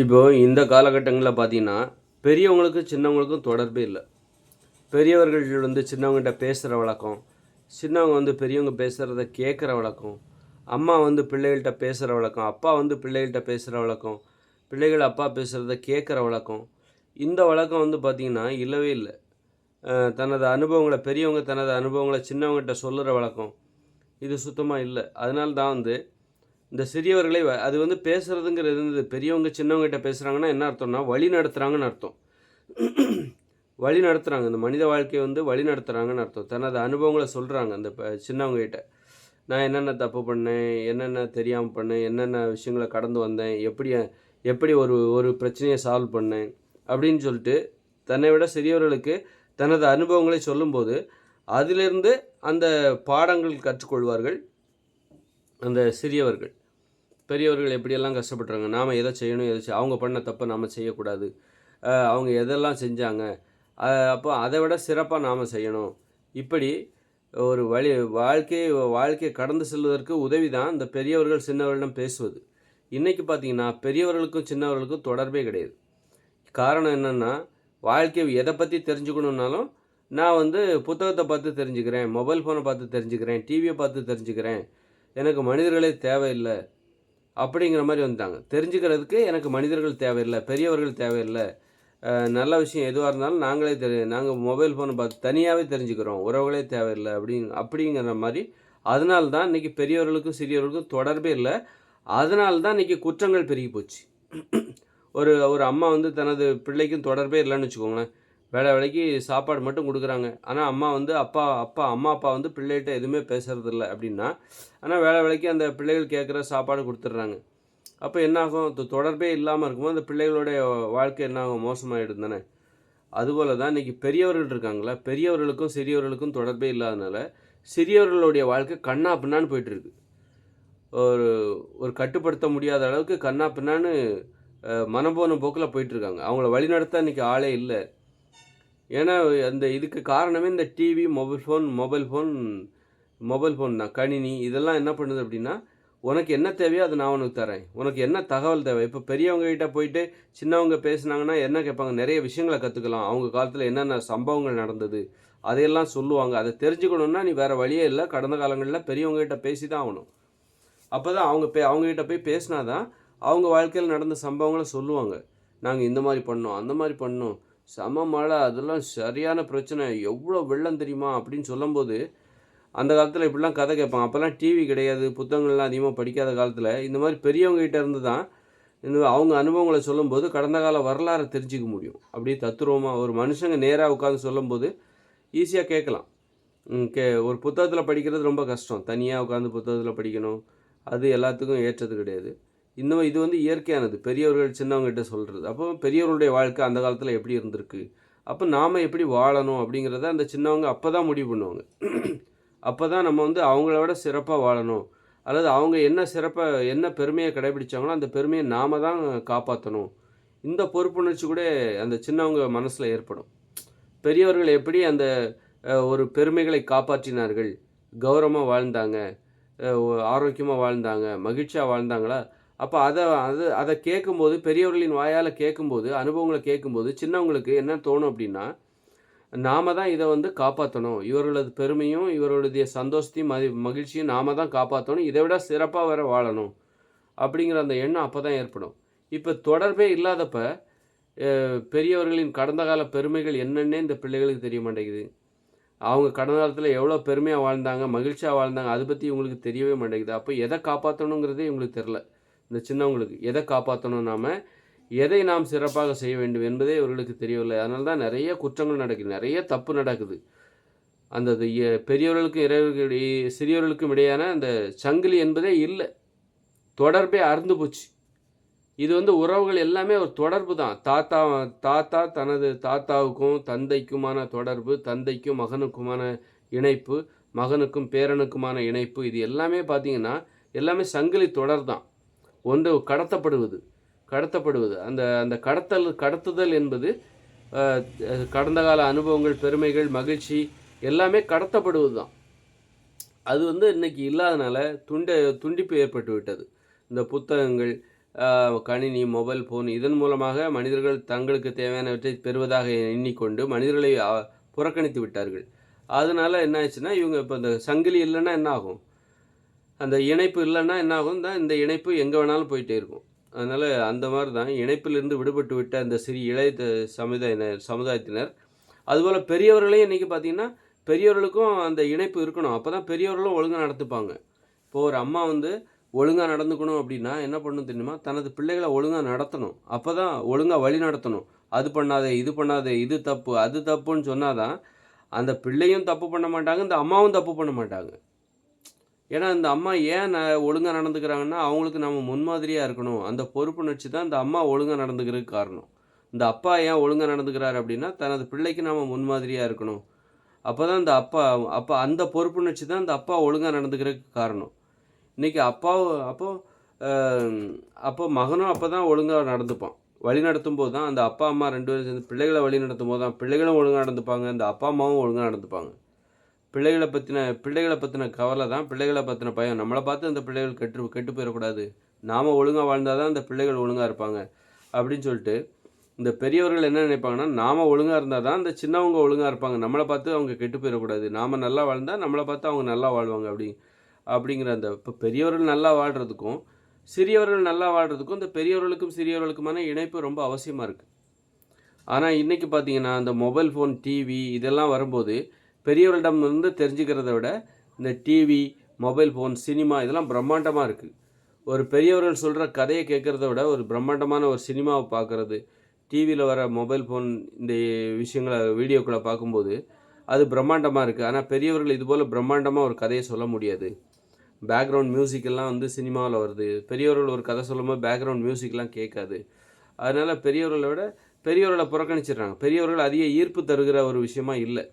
இப்போ இந்த காலகட்டங்களில் பார்த்தீங்கன்னா பெரியவங்களுக்கும் சின்னவங்களுக்கும் தொடர்பே இல்லை. பெரியவர்கள் வந்து சின்னவங்ககிட்ட பேசுகிற வழக்கம் சின்னவங்க வந்து பெரியவங்க பேசுகிறத கேட்குற வழக்கம் அம்மா வந்து பிள்ளைகள்கிட்ட பேசுகிற வழக்கம் அப்பா வந்து பிள்ளைகள்கிட்ட பேசுகிற வழக்கம் பிள்ளைகள் அப்பா பேசுகிறத கேட்குற வழக்கம் இந்த வழக்கம் வந்து பார்த்திங்கன்னா இல்லவே இல்லை. தனது அனுபவங்களை பெரியவங்க தனது அனுபவங்களை சின்னவங்ககிட்ட சொல்லுற வழக்கம் இது சுத்தமாக இல்லை. அதனால தான் வந்து இந்த சிறியவர்களை வ- அது வந்து பேசுகிறதுங்கிறது வந்து பெரியவங்க சின்னவங்ககிட்ட பேசுகிறாங்கன்னா என்ன அர்த்தம்னா வழி நடத்துகிறாங்கன்னு அர்த்தம். வழி நடத்துகிறாங்க இந்த மனித வாழ்க்கையை வந்து வழி நடத்துகிறாங்கன்னு அர்த்தம். தனது அனுபவங்களை சொல்கிறாங்க அந்த ப- சின்னவங்ககிட்ட. நான் என்னென்ன தப்பு பண்ணேன்? என்னென்ன தெரியாமல் பண்ணேன்? என்னென்ன விஷயங்களை கடந்து வந்தேன்? எப்படி எப்படி ஒரு ஒரு பிரச்சனையை சால்வ் பண்ணேன்? அப்படின்னு சொல்லிட்டு தன்னை விட சிறியவர்களுக்கு தனது அனுபவங்களை சொல்லும்போது அதிலிருந்து அந்த பாடங்கள் கற்றுக்கொள்வார்கள் அந்த சிறியவர்கள். பெரியவர்கள் எப்படியெல்லாம் கஷ்டப்பட்டுறாங்க நாம் எதை செய்யணும் எதை செய்- அவங்க பண்ண தப்பை நாம் செய்யக்கூடாது. அவங்க எதெல்லாம் செஞ்சாங்க? அப்போ அதை விட சிறப்பாக நாம் செய்யணும். இப்படி ஒரு வழி வாழ்க்கையை வாழ்க்கையை கடந்து செல்வதற்கு உதவி தான் இந்த பெரியவர்கள் சின்னவர்களிடம் பேசுவது. இன்றைக்கி பார்த்தீங்கன்னா பெரியவர்களுக்கும் சின்னவர்களுக்கும் தொடர்பே கிடையாது. காரணம் என்னென்னா வாழ்க்கை எதை பற்றி தெரிஞ்சுக்கணுன்னாலும் நான் வந்து புத்தகத்தை பார்த்து தெரிஞ்சுக்கிறேன் மொபைல் ஃபோனை பார்த்து தெரிஞ்சுக்கிறேன் டிவியை பார்த்து தெரிஞ்சுக்கிறேன். எனக்கு மனிதர்களே தேவையில்லை. அப்படிங்கிற மாதிரி வந்தாங்க தெரிஞ்சுக்கிறதுக்கு எனக்கு மனிதர்கள் தேவையில்லை பெரியவர்கள் தேவையில்லை. நல்ல விஷயம் எதுவாக இருந்தாலும் நாங்களே தெரி நாங்கள் மொபைல் ஃபோனை பார்த்து தனியாகவே தெரிஞ்சுக்கிறோம். உறவுகளே தேவையில்லை அப்படிங் அப்படிங்கிற மாதிரி. அதனால தான் இன்றைக்கி பெரியவர்களுக்கும் சிறியவர்களுக்கும் தொடர்பே இல்லை. அதனால தான் இன்றைக்கி குற்றங்கள் பெருகி போச்சு. ஒரு ஒரு அம்மா வந்து தனது பிள்ளைக்கும் தொடர்பே இல்லைன்னு வச்சுக்கோங்களேன். வேலை வேலைக்கு சாப்பாடு மட்டும் கொடுக்குறாங்க. ஆனால் அம்மா வந்து அப்பா அப்பா அம்மா அப்பா வந்து பிள்ளைகிட்ட எதுவுமே பேசுகிறதில்ல இல்லை அப்படின்னா ஆனால் வேலை வேலைக்கு அந்த பிள்ளைகள் கேட்குற சாப்பாடு கொடுத்துட்றாங்க. அப்போ என்னாகும்? தொடர்பே இல்லாமல் இருக்கும்போது அந்த பிள்ளைகளுடைய வாழ்க்கை என்னாகும்? மோசமாகிடும் தானே. அதுபோல் தான் இன்றைக்கி பெரியவர்கள் இருக்காங்களா பெரியவர்களுக்கும் சிறியவர்களுக்கும் தொடர்பே இல்லாதனால சிறியவர்களுடைய வாழ்க்கை கண்ணா பின்னான்னு போயிட்டுருக்கு. ஒரு ஒரு கட்டுப்படுத்த முடியாத அளவுக்கு கண்ணா பின்னான்னு மனம் போன போக்கில் போயிட்டுருக்காங்க. அவங்கள வழிநடத்த இன்றைக்கி ஆளே இல்லை. ஏன்னா அந்த இதுக்கு காரணமே இந்த TV mobile phone mobile phone mobile phone தான். கணினி இதெல்லாம் என்ன பண்ணுது அப்படின்னா உனக்கு என்ன தேவையோ அதை நான் உனக்கு தரேன். உனக்கு என்ன தகவல் தேவை? இப்போ பெரியவங்க கிட்ட போயிட்டு சின்னவங்க பேசுனாங்கன்னா என்ன கேட்பாங்க? நிறைய விஷயங்களை கற்றுக்கலாம் அவங்க காலத்தில் என்னென்ன சம்பவங்கள் நடந்தது அதையெல்லாம் சொல்லுவாங்க. அதை தெரிஞ்சுக்கணுன்னா நீ வேறு வழியே இல்லை. கடந்த காலங்களில் பெரியவங்ககிட்ட பேசி தான் ஆகணும். அப்போ தான் அவங்க பே அவங்ககிட்ட போய் பேசினா தான் அவங்க வாழ்க்கையில் நடந்த சம்பவங்களை சொல்லுவாங்க. நாங்கள் இந்த மாதிரி பண்ணோம் அந்த மாதிரி பண்ணோம். செம மழை. அதெல்லாம் சரியான பிரச்சனை. எவ்வளோ வெள்ளம் தெரியுமா அப்படின்னு சொல்லும்போது அந்த காலத்தில் இப்படிலாம் கதை கேட்பாங்க அப்போல்லாம் டிவி கிடையாது புத்தகங்கள்லாம் அதிகமாக படிக்காத காலத்தில். இந்த மாதிரி பெரியவங்ககிட்ட இருந்து தான் இந்த அவங்க அனுபவங்களை சொல்லும்போது கடந்த கால வரலாறை தெரிஞ்சிக்க முடியும். அப்படியே தத்துருவமாக ஒரு மனுஷங்க நேராக உட்காந்து சொல்லும்போது ஈஸியாக கேட்கலாம். கே ஒரு புத்தகத்தில் படிக்கிறது ரொம்ப கஷ்டம். தனியாக உட்காந்து புத்தகத்தில் படிக்கணும். அது எல்லாத்துக்கும் ஏற்றது கிடையாது. இன்னும் இது வந்து இயற்கையானது. பெரியவர்கள் சின்னவங்ககிட்ட சொல்கிறது அப்போ பெரியவர்களுடைய வாழ்க்கை அந்த காலத்தில் எப்படி இருந்திருக்கு? அப்போ நாம் எப்படி வாழணும் அப்படிங்கிறத அந்த சின்னவங்க அப்போ தான் முடிவு பண்ணுவாங்க. அப்போ தான் நம்ம வந்து அவங்கள விட சிறப்பாக வாழணும். அல்லது அவங்க என்ன சிறப்பாக என்ன பெருமையை கடைபிடிச்சாங்களோ அந்த பெருமையை நாம் தான் காப்பாற்றணும் இந்த பொறுப்புணர்ச்சி கூட அந்த சின்னவங்க மனசில் ஏற்படும். பெரியவர்கள் எப்படி அந்த ஒரு பெருமைகளை காப்பாற்றினார்கள்? கௌரவமாக வாழ்ந்தாங்க. ஆரோக்கியமாக வாழ்ந்தாங்க. மகிழ்ச்சியாக வாழ்ந்தாங்களா? அப்போ அதை அது அதை கேட்கும்போது பெரியவர்களின் வாயால் கேட்கும்போது அனுபவங்களை கேட்கும்போது சின்னவங்களுக்கு என்ன தோணும் அப்படின்னா நாம தான் இதை வந்து காப்பாற்றணும் இவர்களது பெருமையும் இவர்களுடைய சந்தோஷத்தையும் மதி மகிழ்ச்சியும் நாம தான் காப்பாற்றணும் இதை விட சிறப்பாக வேற வாழணும். அப்படிங்கிற அந்த எண்ணம் அப்போ தான் ஏற்படும். இப்போ தொடர்பே இல்லாதப்ப பெரியவர்களின் கடந்த கால பெருமைகள் என்னென்னே இந்த பிள்ளைகளுக்கு தெரிய மாட்டேங்குது. அவங்க கடந்த காலத்தில் எவ்வளோ பெருமையாக வாழ்ந்தாங்க மகிழ்ச்சியாக வாழ்ந்தாங்க அதை பற்றி இவங்களுக்கு தெரியவே மாட்டேங்குது. அப்போ எதை காப்பாற்றணுங்கிறதே இவங்களுக்கு தெரில இந்த சின்னவங்களுக்கு எதை காப்பாற்றணும் நாம்? எதை நாம் சிறப்பாக செய்ய வேண்டும் என்பதே இவர்களுக்கு தெரியவில்லை. அதனால தான் நிறைய குற்றங்கள் நடக்குது. நிறைய தப்பு நடக்குது. அந்த இது பெரியவர்களுக்கும் இறைவர்களுக்கும் இடையே சிறியவர்களுக்கும் இடையான அந்த சங்கிலி என்பதே இல்லை. தொடர்பே அறுந்து போச்சு. இது வந்து உறவுகள் எல்லாமே ஒரு தொடர்பு தான். தாத்தா தாத்தா தனது தாத்தாவுக்கும் தந்தைக்குமான தொடர்பு தந்தைக்கும் மகனுக்குமான இணைப்பு மகனுக்கும் பேரனுக்குமான இணைப்பு இது எல்லாமே பார்த்தீங்கன்னா எல்லாமே சங்கிலி தொடர் தான். ஒன்று கடத்தப்படுவது கடத்தப்படுவது. அந்த அந்த கடத்தல் கடத்துதல் என்பது கடந்த கால அனுபவங்கள் பெருமைகள் மகிழ்ச்சி எல்லாமே கடத்தப்படுவது தான் அது வந்து இன்றைக்கி இல்லாதனால துண்ட துண்டிப்பு ஏற்பட்டு விட்டது இந்த புத்தகங்கள் கணினி மொபைல் ஃபோன் இதன் மூலமாக மனிதர்கள் தங்களுக்கு தேவையானவற்றை பெறுவதாக எண்ணிக்கொண்டு மனிதர்களை புறக்கணித்து விட்டார்கள். அதனால் என்ன ஆச்சுன்னா இவங்க இப்போ இந்த சங்கிலி இல்லைன்னா என்ன ஆகும்? அந்த இணைப்பு இல்லைன்னா என்ன ஆகும்? தான் இந்த இணைப்பு எங்கே வேணாலும் போயிட்டே இருக்கும். அதனால் அந்த மாதிரி தான் இணைப்பிலிருந்து விடுபட்டு விட்ட அந்த சிறிய இளைய சமுதாயினர் சமுதாயத்தினர். அதுபோல் பெரியவர்களையும் இன்றைக்கி பார்த்தீங்கன்னா பெரியவர்களுக்கும் அந்த இணைப்பு இருக்கணும். அப்போ தான் பெரியவர்களும் ஒழுங்காக நடத்துப்பாங்க இப்போது ஒரு அம்மா வந்து ஒழுங்காக நடந்துக்கணும் அப்படின்னா என்ன பண்ணணும் தெரியுமா? தனது பிள்ளைகளை ஒழுங்காக நடத்தணும். அப்போ தான் ஒழுங்காக வழி நடத்தணும். அது பண்ணாதே இது பண்ணாதே இது தப்பு அது தப்புன்னு சொன்னால் தான் அந்த பிள்ளையும் தப்பு பண்ண மாட்டாங்க இந்த அம்மாவும் தப்பு பண்ண மாட்டாங்க. ஏன்னா இந்த அம்மா ஏன் ந ஒழுங்காக நடந்துக்கிறாங்கன்னா அவங்களுக்கு நம்ம முன்மாதிரியாக இருக்கணும். அந்த பொறுப்புணர்ச்சி தான் இந்த அம்மா ஒழுங்காக நடந்துக்கிறதுக்கு காரணம். இந்த அப்பா ஏன் ஒழுங்காக நடந்துக்கிறாரு அப்படின்னா தனது பிள்ளைக்கு நம்ம முன்மாதிரியாக இருக்கணும். அப்போ தான் இந்த அப்பா அப்போ அந்த பொறுப்புணர்ச்சி தான் இந்த அப்பா ஒழுங்காக நடந்துக்கிறதுக்கு காரணம். இன்றைக்கி அப்பாவும் அப்போ அப்போ மகனும் அப்போ தான் ஒழுங்காக நடந்துப்பான். வழி நடத்தும் போது தான் அந்த அப்பா அம்மா ரெண்டு பேரும் சேர்ந்து பிள்ளைகளை வழி நடத்தும் போது தான் பிள்ளைகளும் ஒழுங்காக நடந்துப்பாங்க இந்த அப்பா அம்மாவும் ஒழுங்காக நடந்துப்பாங்க. பிள்ளைகளை பற்றின பிள்ளைகளை பற்றின கவலை தான் பிள்ளைகளை பற்றின பயம். நம்மளை பார்த்து அந்த பிள்ளைகள் கெட்டு கெட்டு போயிடக்கூடாது. நாம் ஒழுங்காக வாழ்ந்தால் தான் அந்த பிள்ளைகள் ஒழுங்காக இருப்பாங்க. அப்படின்னு சொல்லிட்டு இந்த பெரியவர்கள் என்ன நினைப்பாங்கன்னா நாம் ஒழுங்காக இருந்தால் தான் இந்த சின்னவங்க ஒழுங்காக இருப்பாங்க. நம்மளை பார்த்து அவங்க கெட்டு போயிடக்கூடாது. நாம் நல்லா வாழ்ந்தால் நம்மளை பார்த்து அவங்க நல்லா வாழ்வாங்க. அப்படி அப்படிங்கிற அந்த இப்போ பெரியவர்கள் நல்லா வாழ்கிறதுக்கும் சிறியவர்கள் நல்லா வாழ்கிறதுக்கும் இந்த பெரியவர்களுக்கும் சிறியவர்களுக்குமான இணைப்பு ரொம்ப அவசியமாக இருக்குது ஆனால் இன்றைக்கி பார்த்தீங்கன்னா அந்த மொபைல் ஃபோன் டிவி இதெல்லாம் வரும்போது பெரியவர்களிடம் இருந்து தெரிஞ்சுக்கிறத விட இந்த டிவி மொபைல் ஃபோன் சினிமா இதெல்லாம் பிரம்மாண்டமாக இருக்குது ஒரு பெரியவர்கள் சொல்கிற கதையை கேட்குறத விட ஒரு பிரம்மாண்டமான ஒரு சினிமாவை பார்க்குறது டிவியில் வர மொபைல் ஃபோன் இந்த விஷயங்களை வீடியோக்களை பார்க்கும்போது அது பிரம்மாண்டமாக இருக்குது ஆனால் பெரியவர்கள் இதுபோல் பிரம்மாண்டமாக ஒரு கதையை சொல்ல முடியாது. பேக்ரவுண்ட் மியூசிக்கெல்லாம் வந்து சினிமாவில் வருது. பெரியவர்கள் ஒரு கதை சொல்லும்போது பேக்ரவுண்ட் மியூசிக்லாம் கேட்காது. அதனால் பெரியவர்களை விட பெரியவர்களை புறக்கணிச்சிடுறாங்க. பெரியவர்கள் அதிக ஈர்ப்பு தருகிற ஒரு விஷயமா இல்லை.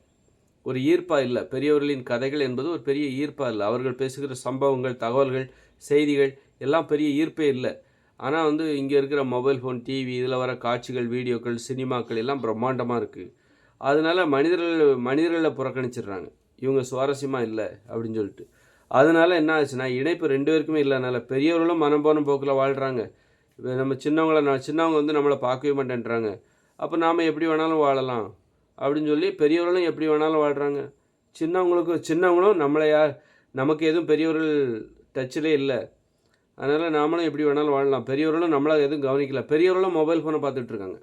ஒரு ஈர்ப்பாக இல்லை. பெரியவர்களின் கதைகள் என்பது ஒரு பெரிய ஈர்ப்பாக இல்லை. அவர்கள் பேசுகிற சம்பவங்கள் தகவல்கள் செய்திகள் எல்லாம் பெரிய ஈர்ப்பே இல்லை. ஆனால் வந்து இங்கே இருக்கிற மொபைல் ஃபோன் டிவி இதில் வர காட்சிகள் வீடியோக்கள் சினிமாக்கள் எல்லாம் பிரம்மாண்டமாக இருக்குது அதனால மனிதர்கள் மனிதர்களை புறக்கணிச்சிடுறாங்க. இவங்க சுவாரஸ்யமாக இல்லை அப்படின்னு சொல்லிட்டு. அதனால் என்ன ஆச்சுன்னா இணைப்பு ரெண்டு பேருக்குமே இல்லைனால பெரியவர்களும் மனம்போன போக்கில் வாழ்கிறாங்க நம்ம சின்னவங்கள நான் சின்னவங்க வந்து நம்மளை பார்க்கவே மாட்டேன்றாங்க. அப்போ நாம் எப்படி வேணாலும் வாழலாம்? அப்படின்னு சொல்லி பெரியவர்களும் எப்படி வேணாலும் வாழ்கிறாங்க சின்னவங்களுக்கு சின்னவங்களும் நம்மளை யார் நமக்கு எதுவும் பெரியவர்கள் டச்சிலே இல்லை. அதனால் நாமளும் எப்படி வேணாலும் வாழலாம். பெரியவர்களும் நம்மளை எதுவும் கவனிக்கல. பெரியவர்களும் மொபைல் ஃபோனை பார்த்துட்ருக்காங்க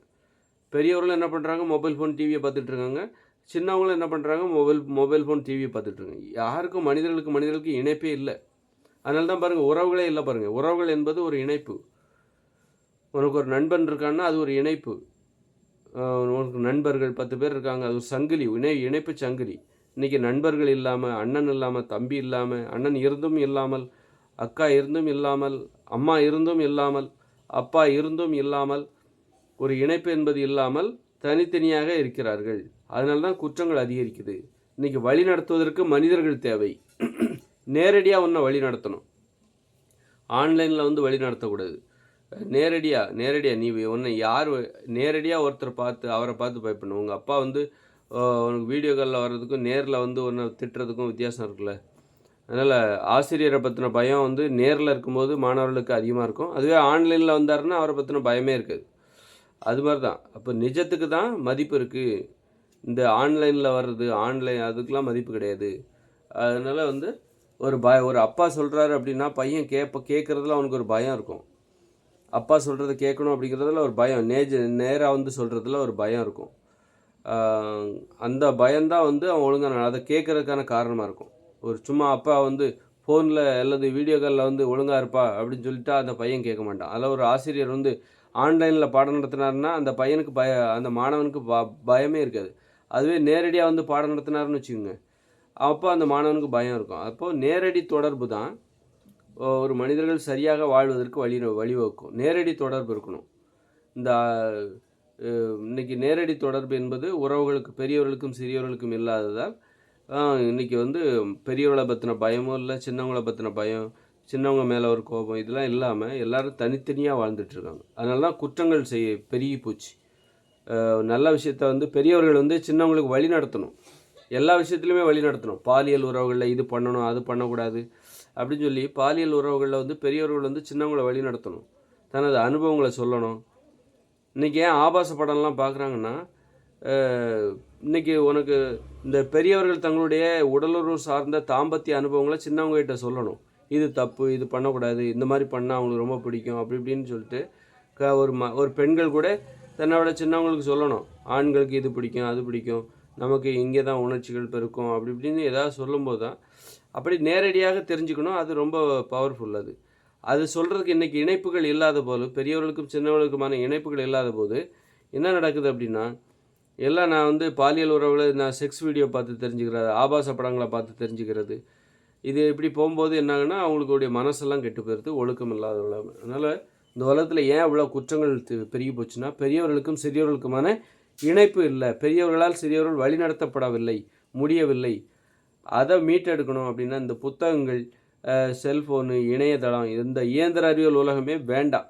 பெரியவர்களும் என்ன பண்ணுறாங்க மொபைல் ஃபோன் டிவியை பார்த்துட்ருக்காங்க சின்னவங்களும் என்ன பண்ணுறாங்க மொபைல் மொபைல் ஃபோன் டிவியை பார்த்துட்ருக்காங்க யாருக்கும் மனிதர்களுக்கு மனிதர்களுக்கு இணைப்பே இல்லை. அதனால தான் பாருங்கள் உறவுகளே இல்லை பாருங்கள் உறவுகள் என்பது ஒரு இணைப்பு. உனக்கு ஒரு நண்பன் இருக்கான்னா அது ஒரு இணைப்பு. உனக்கு நண்பர்கள் பத்து பேர் இருக்காங்க. அது ஒரு சங்கிலி இணை இணைப்பு சங்கிலி. இன்றைக்கி நண்பர்கள் இல்லாமல் அண்ணன் இல்லாமல் தம்பி இல்லாமல் அண்ணன் இருந்தும் இல்லாமல் அக்கா இருந்தும் இல்லாமல் அம்மா இருந்தும் இல்லாமல் அப்பா இருந்தும் இல்லாமல் ஒரு இணைப்பு என்பது இல்லாமல் தனித்தனியாக இருக்கிறார்கள். அதனால தான் குற்றங்கள் அதிகரிக்குது. இன்றைக்கி வழி நடத்துவதற்கு மனிதர்கள் தேவை. நேரடியாக ஒன்றை வழி நடத்தணும். ஆன்லைனில் வந்து வழி நடத்தக்கூடாது. நேரடியாக நேரடியாக நீ ஒன்று யார் நேரடியாக ஒருத்தர் பார்த்து அவரை பார்த்து பயப்படணும் உங்கள் அப்பா வந்து உனக்கு வீடியோ காலில் வர்றதுக்கும் நேரில் வந்து ஒன்று திட்டுறதுக்கும் வித்தியாசம் இருக்குல்ல. அதனால் ஆசிரியரை பற்றின பயம் வந்து நேரில் இருக்கும்போது மாணவர்களுக்கு அதிகமாக இருக்கும். அதுவே ஆன்லைனில் வந்தாருன்னா அவரை பற்றின பயமே இருக்காது. அது மாதிரி தான் அப்போ நிஜத்துக்கு தான் மதிப்பு இருக்குது இந்த ஆன்லைனில் வர்றது ஆன்லைன் அதுக்கெலாம் மதிப்பு கிடையாது. அதனால் வந்து ஒரு பய ஒரு அப்பா சொல்கிறாரு அப்படின்னா பையன் கேட்ப கேட்குறதுல அவனுக்கு ஒரு பயம் இருக்கும். அப்பா சொல்கிறத கேட்கணும் அப்படிங்கிறதுல ஒரு பயம். நேஜ நேராக வந்து சொல்கிறதுல ஒரு பயம் இருக்கும். அந்த பயம்தான் வந்து அவன் ஒழுங்காக அதை கேட்குறதுக்கான காரணமாக இருக்கும். ஒரு சும்மா அப்பா வந்து ஃபோனில் அல்லது வீடியோ காலில் வந்து ஒழுங்காக இருப்பா அப்படின்னு சொல்லிட்டா அந்த பையன் கேட்க மாட்டான். அதில் ஒரு ஆசிரியர் வந்து ஆன்லைனில் பாடம் நடத்தினாருன்னா அந்த பையனுக்கு பய அந்த மாணவனுக்கு ப பயமே இருக்காது. அதுவே நேரடியாக வந்து பாடம் நடத்தினாருன்னு வச்சுக்கோங்க. அப்போ அந்த மாணவனுக்கு பயம் இருக்கும். அப்போது நேரடி தொடர்பு தான் ஒரு மனிதர்கள் சரியாக வாழ்வதற்கு வழி வழிவகுக்கும். நேரடி தொடர்பு இருக்கணும். இந்த இன்றைக்கி நேரடி தொடர்பு என்பது உறவுகளுக்கு பெரியவர்களுக்கும் சிறியவர்களுக்கும் இல்லாததால் இன்றைக்கி வந்து பெரியவர்களை பற்றின பயமும் இல்லை சின்னவங்களை பற்றின பயம் சின்னவங்க மேலே ஒரு கோபம் இதெல்லாம் இல்லாமல் எல்லாரும் தனித்தனியாக வாழ்ந்துட்டுருக்காங்க அதனால தான் குற்றங்கள் செய்ய பெருகி போச்சு. நல்ல விஷயத்த வந்து பெரியவர்கள் வந்து சின்னவங்களுக்கு வழி நடத்தணும். எல்லா விஷயத்துலையுமே வழி நடத்தணும். பாலியல் உறவுகளில் இது பண்ணணும் அது பண்ணக்கூடாது. அப்படின்னு சொல்லி பாலியல் உறவுகளில் வந்து பெரியவர்கள் வந்து சின்னவங்களை வழி நடத்தணும். தனது அனுபவங்களை சொல்லணும். இன்றைக்கி ஏன் ஆபாச படம்லாம் பார்க்குறாங்கன்னா இன்றைக்கி உனக்கு இந்த பெரியவர்கள் தங்களுடைய உடலுறவு சார்ந்த தாம்பத்திய அனுபவங்களை சின்னவங்ககிட்ட சொல்லணும். இது தப்பு இது பண்ணக்கூடாது இந்த மாதிரி பண்ணால் அவங்களுக்கு ரொம்ப பிடிக்கும் அப்படி இப்படின்னு சொல்லிட்டு க ஒரு ம ஒரு பெண்கள் கூட தன்னோட சின்னவங்களுக்கு சொல்லணும். ஆண்களுக்கு இது பிடிக்கும் அது பிடிக்கும் நமக்கு இங்கே தான் உணர்ச்சிகள் பெருக்கும் அப்படி இப்படின்னு ஏதாவது சொல்லும்போது தான் அப்படி நேரடியாக தெரிஞ்சுக்கணும். அது ரொம்ப பவர்ஃபுல் அது. அது சொல்கிறதுக்கு இன்றைக்கி இணைப்புகள் இல்லாத போது பெரியவர்களுக்கும் சின்னவர்களுக்குமான இணைப்புகள் இல்லாத போது என்ன நடக்குது அப்படின்னா எல்லாம் நான் வந்து பாலியல் உறவுகளை நான் செக்ஸ் வீடியோ பார்த்து தெரிஞ்சுக்கிறது ஆபாச படங்களை பார்த்து தெரிஞ்சுக்கிறது. இது இப்படி போகும்போது என்னாகுன்னா அவங்களுடைய மனசெல்லாம் கெட்டு போயிடுது ஒழுக்கம் இல்லாத அதனால் இந்த உலகத்தில் ஏன் இவ்வளோ குற்றங்கள் பெருகி போச்சுன்னா பெரியவர்களுக்கும் சிறியவர்களுக்குமான இணைப்பு இல்லை. பெரியவர்களால் சிறியவர்கள் வழிநடத்தப்படவில்லை முடியவில்லை. அதை மீட்டெடுக்கணும் அப்படின்னா இந்த புத்தகங்கள் செல்ஃபோனு இணையதளம் இந்த இயந்திர அறிவியல் உலகமே வேண்டாம்.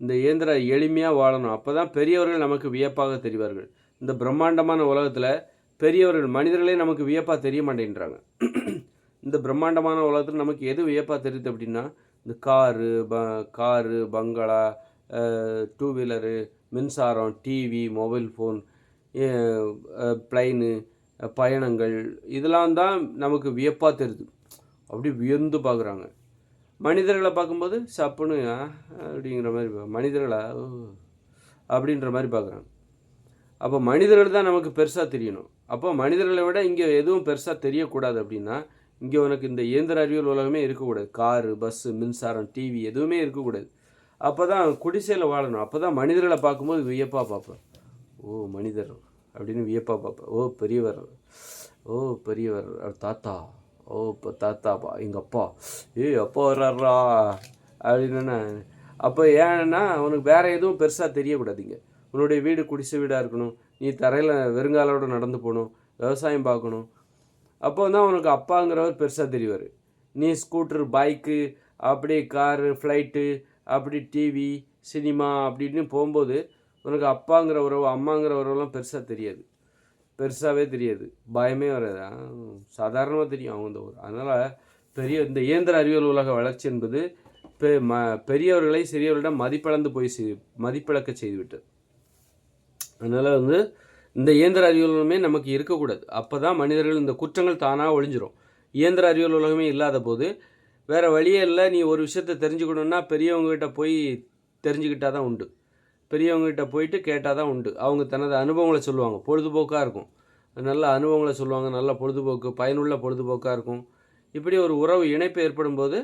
இந்த இயந்திர எளிமையாக வாழணும். அப்போ தான் பெரியவர்கள் நமக்கு வியப்பாக தெரிவார்கள். இந்த பிரம்மாண்டமான உலகத்தில் பெரியவர்கள் மனிதர்களே நமக்கு வியப்பாக தெரிய மாட்டேன்றாங்க. இந்த பிரம்மாண்டமான உலகத்தில் நமக்கு எது வியப்பாக தெரியுது அப்படின்னா இந்த காரு ப காரு பங்களா டூ வீலரு மின்சாரம் டிவி மொபைல் ஃபோன் பிளைனு பயணங்கள் இதெல்லாம் தான் நமக்கு வியப்பாக தெரியுது. அப்படி வியந்து பார்க்குறாங்க. மனிதர்களை பார்க்கும்போது சப்புன்னு அப்படிங்கிற மாதிரி பா- மனிதர்களா? ஓ அப்படின்ற மாதிரி பார்க்குறாங்க. அப்போ மனிதர்கள் தான் நமக்கு பெருசாக தெரியணும். அப்போ மனிதர்களை விட இங்கே எதுவும் பெருசாக தெரியக்கூடாது அப்படின்னா இங்கே உனக்கு இந்த இயந்திர அறிவியல் உலகமே இருக்கக்கூடாது. காரு பஸ்ஸு மின்சாரம் டிவி எதுவுமே இருக்கக்கூடாது. அப்போ தான் குடிசையில் வாழணும். அப்போ தான் மனிதர்களை பார்க்கும்போது வியப்பாக பார்ப்பேன் ஓ மனிதர் அப்படின்னு வியப்பாக பார்ப்பேன் ஓ பெரியவர். ஓ பெரியவர். தாத்தா. ஓ இப்போ தாத்தாப்பா எங்கள் அப்பா. ஏய் அப்பா வர்றாரா அப்படின்னு அப்போ ஏன்னா உனக்கு வேறு எதுவும் பெருசாக தெரியக்கூடாதுங்க. உன்னுடைய வீடு குடிசை வீடாக இருக்கணும். நீ தரையில் வெறுங்காலோட நடந்து போகணும். விவசாயம் பார்க்கணும். அப்போ தான் உனக்கு அப்பாங்கிறவர் பெருசாக தெரிவார். நீ ஸ்கூட்ரு பைக்கு அப்படி காரு ஃப்ளைட்டு அப்படி டிவி சினிமா அப்படின்னு போகும்போது உனக்கு அப்பாங்கிற உறவு அம்மாங்கிற உறவுலாம் பெருசாக தெரியாது. பெருசாகவே தெரியாது. பயமே வராது. சாதாரணமாக தெரியும் அவங்க இந்த ஊர். அதனால் பெரிய இந்த இயந்திர அறிவியல் உலக வளர்ச்சி என்பது பெ ம பெரியவர்களை சிறியவர்களிடம் மதிப்பிழந்து போய் செய் மதிப்பிழக்க செய்துவிட்டது. அதனால் வந்து இந்த இயந்திர அறிவியல் உலகமே நமக்கு இருக்கக்கூடாது. அப்போ தான் மனிதர்கள் இந்த குற்றங்கள் தானாக ஒழிஞ்சிரும். இயந்திர அறிவியல் உலகமே இல்லாத போது வேறு வழியே இல்லை. நீ ஒரு விஷயத்தை தெரிஞ்சுக்கணுன்னா பெரியவங்ககிட்ட போய் தெரிஞ்சுக்கிட்டால் தான் உண்டு. பெரியவங்ககிட்ட போயிட்டு கேட்டால் தான் உண்டு. அவங்க தனது அனுபவங்களை சொல்லுவாங்க. பொழுதுபோக்காக இருக்கும். நல்ல அனுபவங்களை சொல்லுவாங்க. நல்ல பொழுதுபோக்கு பயனுள்ள பொழுதுபோக்காக இருக்கும். இப்படி ஒரு உறவு இணைப்பு ஏற்படும் போது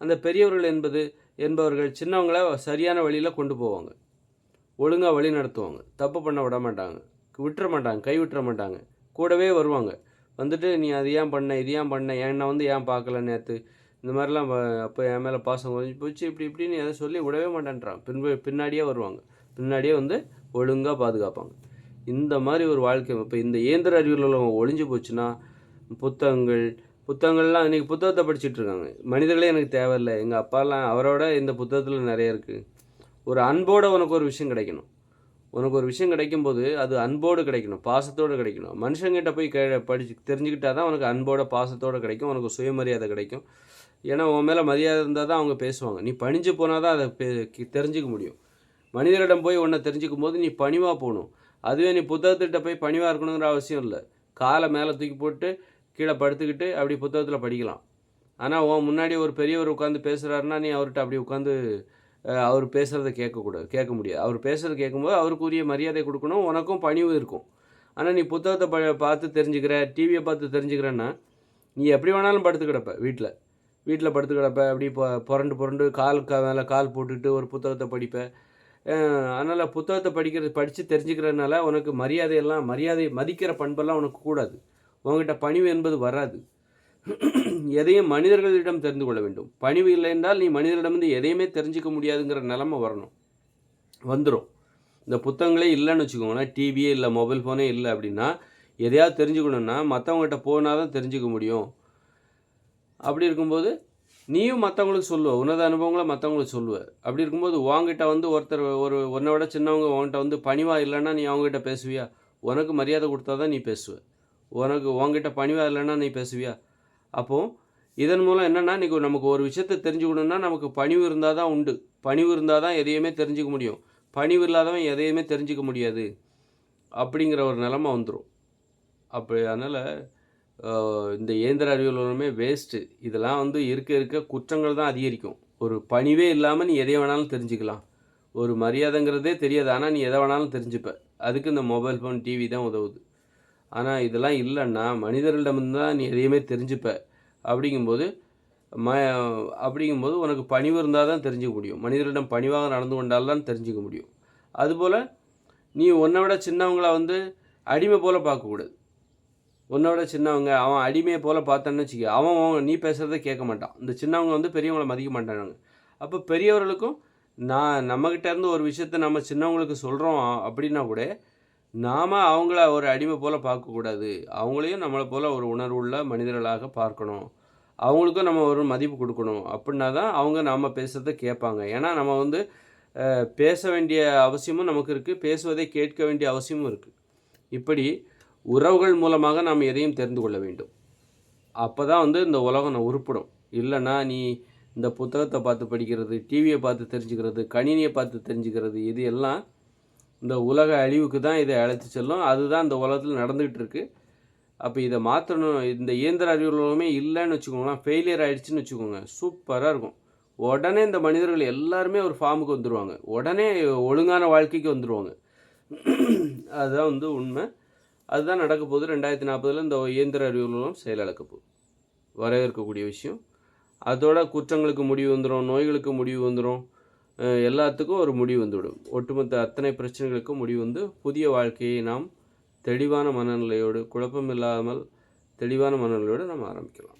அந்த பெரியவர்கள் என்பது என்பவர்கள் சின்னவங்களை சரியான வழியில் கொண்டு போவாங்க. ஒழுங்காக வழி நடத்துவாங்க. தப்பு பண்ண விட மாட்டாங்க. விட்டுற மாட்டாங்க. கை விட்டுற மாட்டாங்க. கூடவே வருவாங்க. வந்துட்டு நீ அது ஏன் பண்ண? இது ஏன் பண்ண? என்னை வந்து ஏன் பார்க்கல நேற்று இந்த மாதிரிலாம் அப்போ என் மேலே பாசம் குறைஞ்சி போச்சு. இப்படி இப்படின்னு எதை சொல்லி விடவே மாட்டேன்றான் பின் பின்னாடியே வருவாங்க. பின்னாடியே வந்து ஒழுங்காக பாதுகாப்பாங்க. இந்த மாதிரி ஒரு வாழ்க்கை இப்போ இந்த இயந்திர அறிவியல் உலகம் ஒழிஞ்சு போச்சுன்னா புத்தகங்கள் புத்தகங்கள்லாம் இன்றைக்கி புத்தகத்தை படிச்சுட்டு இருக்காங்க. மனிதர்களே எனக்கு தேவையில்லை. எங்கள் அப்பாலாம் அவரோட இந்த புத்தகத்தில் நிறைய இருக்குது ஒரு அன்போட உனக்கு ஒரு விஷயம் கிடைக்கணும். உனக்கு ஒரு விஷயம் கிடைக்கும்போது அது அன்போடு கிடைக்கணும் பாசத்தோடு கிடைக்கணும். மனுஷங்கிட்ட போய் கே படிச்சு தெரிஞ்சுக்கிட்டா தான் உனக்கு அன்போட பாசத்தோடு கிடைக்கும். உனக்கு சுயமரியாதை கிடைக்கும். ஏன்னா உன் மேலே மரியாதை இருந்தால் தான் அவங்க பேசுவாங்க. நீ பணிஞ்சு போனால் தான் அதை தெரிஞ்சுக்க முடியும். மனிதரிடம் போய் உன்னை தெரிஞ்சுக்கும் போது நீ பணிவாக போகணும். அதுவே நீ புத்தகத்திட்ட போய் பணிவாக இருக்கணுங்கிற அவசியம் இல்லை. காலை மேலே தூக்கி போட்டு கீழே படுத்துக்கிட்டு அப்படி புத்தகத்தில் படிக்கலாம். ஆனால் உன் முன்னாடி ஒரு பெரியவர் உட்காந்து பேசுகிறாருன்னா நீ அவர்கிட்ட அப்படி உட்காந்து அவர் பேசுகிறத கேட்கக்கூடாது கேட்க முடியாது. அவர் பேசுகிறத கேட்கும்போது அவருக்குரிய மரியாதை கொடுக்கணும் உனக்கும் பணிவு இருக்கும். ஆனால் நீ புத்தகத்தை ப பார்த்து தெரிஞ்சுக்கிற டிவியை பார்த்து தெரிஞ்சுக்கிறேன்னா நீ எப்படி வேணாலும் படுத்து கிடப்ப வீட்டில் வீட்டில் படுத்து கிடப்ப அப்படி புரண்டு புரண்டு கால் மேலே கால் போட்டுக்கிட்டு ஒரு புத்தகத்தை படிப்ப. அதனால் புத்தகத்தை படிக்கிறது படித்து தெரிஞ்சுக்கிறதுனால உனக்கு மரியாதையெல்லாம் மரியாதை மதிக்கிற பண்பெல்லாம் உனக்கு கூடாது. உங்ககிட்ட பணிவு என்பது வராது. எதையும் மனிதர்களிடம் தெரிந்து கொள்ள வேண்டும். பணிவு இல்லை என்றால் நீ மனிதரிடமிருந்து எதையுமே தெரிஞ்சுக்க முடியாதுங்கிற நிலமை வரணும். வந்துடும் இந்த புத்தகங்களே இல்லைன்னு வச்சுக்கோங்களேன். டிவியே இல்லை மொபைல் ஃபோனே இல்லை அப்படின்னா எதையாவது தெரிஞ்சுக்கணுன்னா மற்றவங்ககிட்ட போனால் தான் தெரிஞ்சுக்க முடியும். அப்படி இருக்கும்போது நீயும் மற்றவங்களுக்கு சொல்லுவ. உனது அனுபவங்களை மற்றவங்களுக்கு சொல்லுவ. அப்படி இருக்கும்போது உங்ககிட்ட வந்து ஒருத்தர் ஒரு உன்னை விட சின்னவங்க உன்கிட்ட வந்து பணிவாக இல்லைன்னா நீ அவங்ககிட்ட பேசுவியா? உனக்கு மரியாதை கொடுத்தா தான் நீ பேசுவ. உனக்கு உங்ககிட்ட பணிவாக இல்லைன்னா நீ பேசுவியா? அப்போது இதன் மூலம் என்னென்னா இன்றைக்கி நமக்கு ஒரு விஷயத்தை தெரிஞ்சுக்கணுன்னா நமக்கு பணிவு இருந்தால் தான் உண்டு. பணிவு இருந்தால் தான் எதையுமே தெரிஞ்சுக்க முடியும். பணிவு இல்லாதவன் எதையுமே தெரிஞ்சுக்க முடியாது. அப்படிங்கிற ஒரு நிலமை வந்துடும் அப்படி அதனால் இந்த இயந்திர அறிவியலுமே வேஸ்ட்டு இதெல்லாம் வந்து இருக்க இருக்க குற்றங்கள் தான் அதிகரிக்கும். ஒரு பணிவே இல்லாமல் நீ எதை வேணாலும் தெரிஞ்சுக்கலாம். ஒரு மரியாதைங்கிறதே தெரியாது. ஆனால் நீ எதை வேணாலும் தெரிஞ்சுப்ப. அதுக்கு இந்த மொபைல் ஃபோன் டிவி தான் உதவுது. ஆனால் இதெல்லாம் இல்லைன்னா மனிதர்களிடம்தான் நீ எதையுமே தெரிஞ்சுப்ப. அப்படிங்கும்போது ம அப்படிங்கும்போது உனக்கு பணிவு இருந்தால் தான் தெரிஞ்சுக்க முடியும். மனிதர்களிடம் பணிவாக நடந்து கொண்டால் தான் தெரிஞ்சுக்க முடியும். அதுபோல் நீ உன்னை விட சின்னவங்கள வந்து அடிமை போல் பார்க்கக்கூடாது. உன்னோட சின்னவங்க அவன் அடிமையை போல் பார்த்தான்னு வச்சுக்க அவன் நீ பேசுகிறத கேட்க மாட்டான். இந்த சின்னவங்க வந்து பெரியவங்கள மதிக்க மாட்டானுங்க. அப்போ பெரியவர்களுக்கும் நான் நம்மக்கிட்ட இருந்து ஒரு விஷயத்த நம்ம சின்னவங்களுக்கு சொல்கிறோம் அப்படின்னா கூட நாம் அவங்கள ஒரு அடிமை போல் பார்க்கக்கூடாது அவங்களையும் நம்மளை போல் ஒரு உணர்வுள்ள மனிதர்களாக பார்க்கணும். அவங்களுக்கும் நம்ம ஒரு மதிப்பு கொடுக்கணும். அப்படின்னா தான் அவங்க நாம் பேசுகிறத கேட்பாங்க. ஏன்னா நம்ம வந்து பேச வேண்டிய அவசியமும் நமக்கு இருக்குது பேசுவதை கேட்க வேண்டிய அவசியமும் இருக்குது இப்படி உறவுகள் மூலமாக நாம் எதையும் தெரிந்து கொள்ள வேண்டும். அப்போ தான் வந்து இந்த உலகம் நான் உருப்படும். இல்லைன்னா நீ இந்த புத்தகத்தை பார்த்து படிக்கிறது டிவியை பார்த்து தெரிஞ்சுக்கிறது கணினியை பார்த்து தெரிஞ்சுக்கிறது இது எல்லாம் இந்த உலக அழிவுக்கு தான் இதை அழைத்து செல்லும். அதுதான் இந்த உலகத்தில் நடந்துக்கிட்டு இருக்குது அப்போ இதை மாற்றணும் இந்த இயந்திர அறிவுலகமே இல்லைன்னு வச்சுக்கோங்களேன். ஃபெயிலியர் ஆகிடுச்சின்னு வச்சுக்கோங்க. சூப்பராக இருக்கும். உடனே இந்த மனிதர்கள் எல்லாருமே ஒரு ஃபார்முக்கு வந்துடுவாங்க உடனே ஒழுங்கான வாழ்க்கைக்கு வந்துடுவாங்க அதுதான் வந்து உண்மை. அதுதான் நடக்க போகுது. ரெண்டாயிரத்தி நாற்பதில் இந்த இயந்திர அறிவுகளும் செயலிழக்க போகுது. வரவேற்கக்கூடிய விஷயம். அதோட குற்றங்களுக்கு முடிவு வந்துடும் நோய்களுக்கு முடிவு வந்துடும் எல்லாத்துக்கும் ஒரு முடிவு வந்துவிடும். ஒட்டுமொத்த அத்தனை பிரச்சனைகளுக்கும் முடிவு வந்து புதிய வாழ்க்கையை நாம் தெளிவான மனநிலையோடு குழப்பம் இல்லாமல் தெளிவான மனநிலையோடு நம்ம ஆரம்பிக்கலாம்.